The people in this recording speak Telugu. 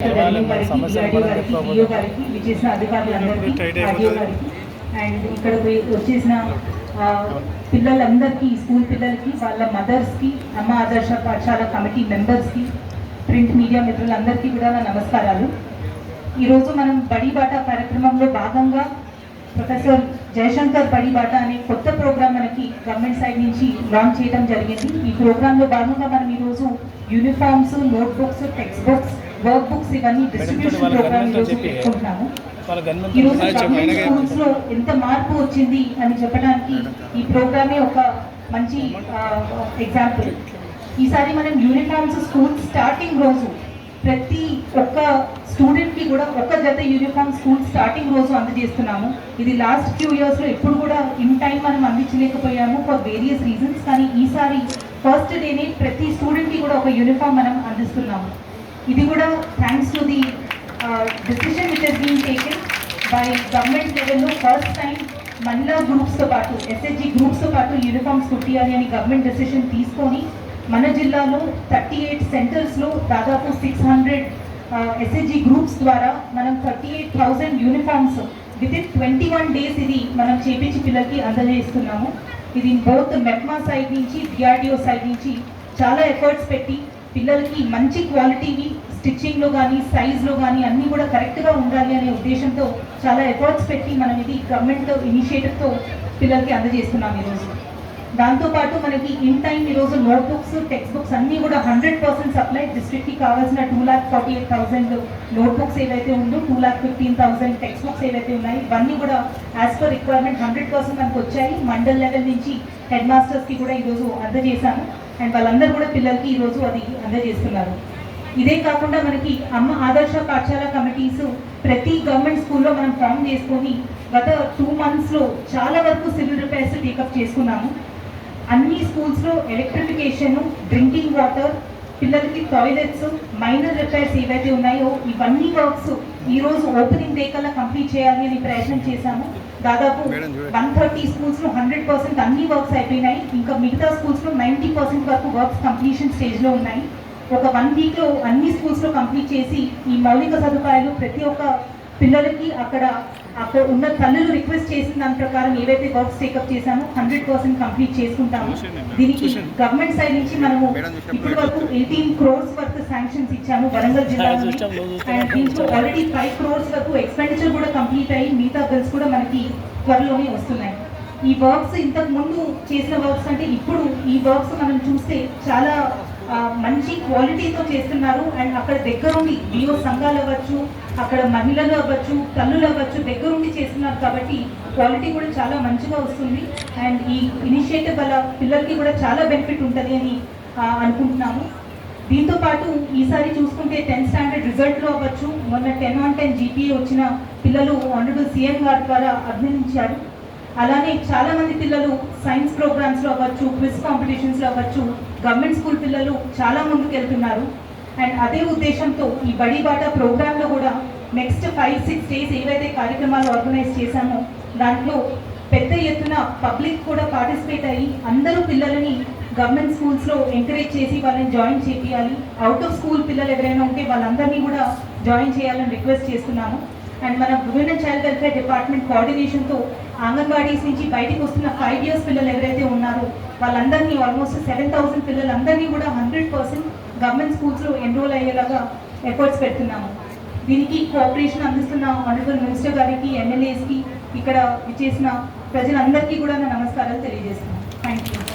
సమస్యలు అండ్ ఇక్కడ వచ్చేసిన పిల్లలందరికీ స్కూల్ పిల్లలకి వాళ్ళ మదర్స్కి అమ్మ ఆదర్శ పాఠశాల కమిటీ మెంబర్స్కి ప్రింట్ మీడియా మిత్రులందరికీ కూడా నా నమస్కారాలు. ఈరోజు మనం బడి బాట కార్యక్రమంలో భాగంగా ప్రొఫెసర్ జయశంకర్ బడి బాట అనే కొత్త ప్రోగ్రామ్ మనకి గవర్నమెంట్ సైడ్ నుంచి లాంచ్ చేయడం జరిగింది. ఈ ప్రోగ్రాంలో భాగంగా మనం ఈరోజు uniforms notebooks text books work books ఇవన్నీ డిస్ట్రిబ్యూషన్ ప్రోగ్రామ్ ఈరోజు పెట్టుకుంటున్నాము. వాళ్ళ గన్మెన్ ఈ రోజు చెప్పు, గవర్నమెంట్ ఆయనకే స్కూల్స్లో ఎంత మార్పు వచ్చింది అని చెప్పడానికి ఈ ప్రోగ్రామే ఒక మంచి ఎగ్జాంపుల్ ఈసారి మనం యూనిఫామ్స్ స్కూల్ స్టార్టింగ్ రోజు ప్రతి ఒక్క స్టూడెంట్కి కూడా ఒక జత యూనిఫామ్ స్కూల్ స్టార్టింగ్ రోజు అందజేస్తున్నాము. ఇది లాస్ట్ ఫ్యూ ఇయర్స్లో ఎప్పుడు కూడా ఇన్ టైం మనం అందించలేకపోయాము ఫర్ వేరియస్ రీజన్స్ కానీ ఈసారి ఫస్ట్ డేనే ప్రతి స్టూడెంట్కి కూడా ఒక యూనిఫామ్ మనం అందిస్తున్నాము. ఇది కూడా thanks to the decision which has been taken by government లెవెల్లో ఫస్ట్ టైం మహిళా గ్రూప్స్తో పాటు ఎస్హెచ్జి గ్రూప్స్తో పాటు యూనిఫామ్స్ కుట్టియాలి అని గవర్నమెంట్ డెసిషన్ తీసుకొని మన జిల్లాలో థర్టీ ఎయిట్ సెంటర్స్లో దాదాపు సిక్స్ హండ్రెడ్ ఎస్హెచ్జి గ్రూప్స్ ద్వారా మనం thirty eight thousand uniforms within twenty one days ఇది మనం చేపించి పిల్లలకి అందజేస్తున్నాము. ఇది బోత్ మెప్మా సైడ్ నుంచి డిఆర్డిఓ సైడ్ నుంచి చాలా ఎఫర్ట్స్ పెట్టి పిల్లలకి మంచి క్వాలిటీవి స్టిచ్చింగ్లో కానీ సైజ్లో కానీ అన్నీ కూడా కరెక్ట్గా ఉండాలి అనే ఉద్దేశంతో చాలా ఎఫర్ట్స్ పెట్టి మనం ఇది గవర్నమెంట్ ఇనిషియేటివ్తో పిల్లలకి అందజేస్తున్నాం ఈరోజు. దాంతోపాటు మనకి ఇన్ టైం ఈరోజు నోట్బుక్స్ టెక్స్ట్ బుక్స్ అన్నీ కూడా హండ్రెడ్ పర్సెంట్ సప్లై డిస్ట్రిక్ట్కి కావాల్సిన two lakh forty eight thousand notebooks ఏవైతే ఉందో two lakh fifteen thousand text books ఏవైతే ఉన్నాయి ఇవన్నీ కూడా as per requirement hundred percent మనకు వచ్చాయి. మండల్ లెవెల్ నుంచి హెడ్ మాస్టర్స్కి కూడా ఈరోజు అందజేశాము. అండ్ వాళ్ళందరూ కూడా పిల్లలకి ఈరోజు అది అందజేస్తున్నారు. ఇదే కాకుండా మనకి అమ్మ ఆదర్శ పాఠశాల కమిటీస్ ప్రతి గవర్నమెంట్ స్కూల్లో మనం ఫామ్ చేసుకొని గత టూ మంత్స్లో చాలా వరకు సివిల్ రిపేర్స్ టేకప్ చేసుకున్నాము. అన్ని స్కూల్స్లో ఎలక్ట్రిఫికేషన్ డ్రింకింగ్ వాటర్ పిల్లలకి టాయిలెట్స్ మైనర్ రిపేర్స్ ఏవైతే ఉన్నాయో ఇవన్నీ వర్క్స్ ఈ రోజు ఓపెనింగ్ డే కల్లా కంప్లీట్ చేయాలి అని ప్రయత్నం చేశాము. దాదాపు వన్ థర్టీ స్కూల్స్లో హండ్రెడ్ పర్సెంట్ అన్ని వర్క్స్ అయిపోయినాయి. ఇంకా మిగతా స్కూల్స్లో నైంటీ పర్సెంట్ వరకు వర్క్స్ కంప్లీషన్ స్టేజ్లో ఉన్నాయి. ఒక వన్ వీక్లో అన్ని స్కూల్స్లో కంప్లీట్ చేసి ఈ మౌలిక సదుపాయాలు ప్రతి ఒక్క పిల్లలకి అక్కడ అక్కడ ఉన్న తల్లులు రిక్వెస్ట్ చేసిన దాని ప్రకారం ఏవైతే వర్క్స్ టేకప్ చేశామో హండ్రెడ్ పర్సెంట్ కంప్లీట్ చేసుకుంటాము. దీనికి గవర్నమెంట్ సైడ్ నుంచి మనము ఇప్పటి వరకు ఎయిటీన్ క్రోర్స్ వరకు శాంక్షన్స్ ఇచ్చాము వరంగల్ జిల్లా నుండి. అండ్ దీంట్లో ఆల్రెడీ ఫైవ్ క్రోర్స్ వరకు ఎక్స్పెండిచర్ కూడా కంప్లీట్ అయ్యి మిగతా బిల్స్ కూడా మనకి త్వరలోనే వస్తున్నాయి. ఈ వర్క్స్ ఇంతకు ముందు చేసిన వర్క్స్ అంటే ఇప్పుడు ఈ వర్క్స్ మనం చూస్తే చాలా మంచి క్వాలిటీతో చేస్తున్నారు. అండ్ అక్కడ దగ్గరుండి జియో సంఘాలు అవ్వచ్చు అక్కడ మహిళలు అవ్వచ్చు తల్లులు అవ్వచ్చు దగ్గరుండి చేస్తున్నారు కాబట్టి క్వాలిటీ కూడా చాలా మంచిగా వస్తుంది. అండ్ ఈ ఇనిషియేటివ్ వల్ల పిల్లలకి కూడా చాలా బెనిఫిట్ ఉంటుంది అని అనుకుంటున్నాము. దీంతో పాటు ఈసారి చూసుకుంటే టెన్త్ స్టాండర్డ్ రిజల్ట్లో అవ్వచ్చు. మొన్న టెన్ ఆన్ టెన్ జీపీఏ వచ్చిన పిల్లలు ఆనరబుల్ సీఎం గారి ద్వారా అభినందించారు. అలానే చాలామంది పిల్లలు ప్రోగ్రామ్స్లో అవ్వచ్చు క్విజ్ కాంపిటీషన్స్లో అవ్వచ్చు గవర్నమెంట్ స్కూల్ పిల్లలు చాలా ముందుకు వెళ్తున్నారు. అండ్ అదే ఉద్దేశంతో ఈ బడి బాట ప్రోగ్రాంలో కూడా నెక్స్ట్ ఫైవ్ సిక్స్ డేస్ ఏవైతే కార్యక్రమాలు ఆర్గనైజ్ చేశామో దాంట్లో పెద్ద ఎత్తున పబ్లిక్ కూడా పార్టిసిపేట్ అయ్యి అందరూ పిల్లలని గవర్నమెంట్ స్కూల్స్లో ఎంకరేజ్ చేసి వాళ్ళని జాయిన్ చేయాలి అవుట్ ఆఫ్ స్కూల్ పిల్లలు ఎవరైనా ఉంటే వాళ్ళందరినీ కూడా జాయిన్ చేయాలని రిక్వెస్ట్ చేస్తున్నాము. అండ్ మన women and child welfare department కోఆర్డినేషన్తో anganwadis నుంచి బయటకు వస్తున్న ఫైవ్ ఇయర్స్ పిల్లలు ఎవరైతే ఉన్నారో వాళ్ళందరినీ ఆల్మోస్ట్ సెవెన్ థౌసండ్ పిల్లలందరినీ కూడా హండ్రెడ్ పర్సెంట్ గవర్నమెంట్ స్కూల్స్లో ఎన్రోల్ అయ్యేలాగా ఎఫర్ట్స్ పెడుతున్నాము. దీనికి కోఆపరేషన్ అందిస్తున్న ఆనరబుల్ మినిస్టర్ గారికి ఎమ్మెల్యేస్కి ఇక్కడ చేసిన ప్రజలందరికీ కూడా నా నమస్కారాలు తెలియజేస్తున్నాను. Thank you